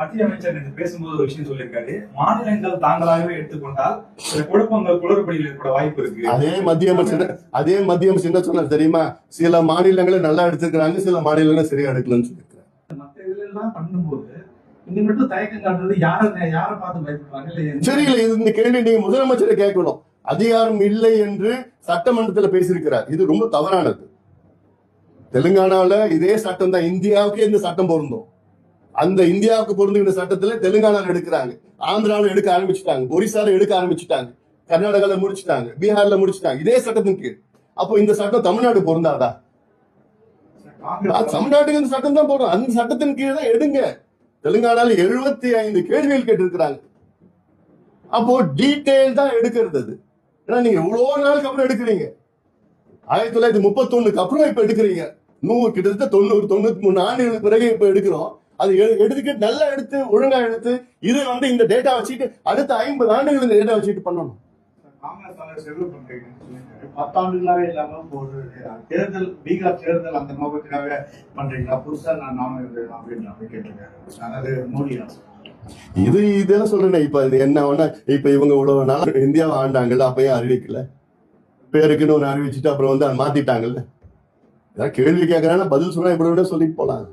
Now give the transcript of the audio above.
மத்திய அமைச்சர் நேற்று பேசும்போது ஒரு விஷயம் சொல்லியிருக்காரு. மாநிலங்கள் தாங்களாகவே எடுத்துக்கொண்டால் சில குழப்பங்கள் குளறுபடியில் ஏற்பட வாய்ப்பு இருக்கு. அதே மத்திய அமைச்சர் அதே மத்திய அமைச்சர் என்ன சொன்னார் தெரியுமா? சில மாநிலங்களை நல்லா எடுத்துக்கிறாங்க சில மாநிலங்களை சரியா எடுக்கலன்னு சொல்லியிருக்காரு மத்த இதுல எல்லாம் பண்ணும்போது சரியில்லை இந்த கேள்வி நீங்க முதலமைச்சரை கேட்கணும். அதிகாரம் இல்லை என்று சட்டமன்றத்துல பேசியிருக்கிறார். இது ரொம்ப தவறானது. தெலுங்கானாவுல இதே சட்டம் தான் இந்தியாவுக்கே இந்த சட்டம் பொருந்தும். அந்த இந்தியாவுக்கு பொருந்துகிற சட்டத்துல தெலுங்கானால எடுக்கிறாங்க. ஆந்திராவில் எடுக்க ஆரம்பிச்சுட்டாங்க. ஒரிசால எடுக்க ஆரம்பிச்சுட்டாங்க. கர்நாடகால முடிச்சுட்டாங்க. பீகார்ல முடிச்சுட்டாங்க. இதே சட்டத்தின் கீழ். அப்போ இந்த சட்டம் தமிழ்நாடு பொருந்தாதா? தமிழ்நாட்டுக்கு இந்த சட்டம் தான் போடும் அந்த சட்டத்தின் கீழ் தான் எடுங்க. தெலுங்கானால எழுபத்தி ஐந்து கேள்விகள் கேட்டிருக்கிறாங்க. அப்போ டீடைல் தான் எடுக்கிறது அது. ஏன்னா நீங்க இவ்வளவு நாளுக்கு அப்புறம் எடுக்கிறீங்க. ஆயிரத்தி தொள்ளாயிரத்தி முப்பத்தொன்னுக்கு அப்புறம் இப்ப எடுக்கிறீங்க. நூறு கிட்டத்தட்ட தொண்ணூறு தொண்ணூத்தி மூணு ஆண்டுகளுக்கு பிறகு இப்ப எடுக்கிறோம். அது எடுத்துக்கிட்டு நல்லா எடுத்து ஒழுங்கா எடுத்து இது வந்து இந்த டேட்டா வச்சுட்டு அடுத்த ஐம்பது ஆண்டுகள் இந்த டேட்டா வச்சுட்டு பண்ணணும். பத்தாண்டுகளாவே இல்லாம ஒரு தேர்தல் பீகார் தேர்தல் அந்த நோக்கத்துக்காக பண்றீங்களா? புதுசா நான் எழுதுறேன் அப்படின்னு அப்படி கேட்டிருக்காரு. அதாவது மோடி இது இதெல்லாம் சொல்றேன் இப்ப இது என்ன ஒண்ணா இப்ப இவங்க இவ்வளவு நாள் இந்தியாவை ஆண்டாங்கல்ல அப்பயும் அறிவிக்கல. பேருக்குன்னு ஒன்று அறிவிச்சுட்டு அப்புறம் வந்து மாத்திட்டாங்கல்ல. ஏதாவது கேள்வி கேட்கறாங்கன்னா பதில் சொன்னா இப்படி விட சொல்லிட்டு போலாம்.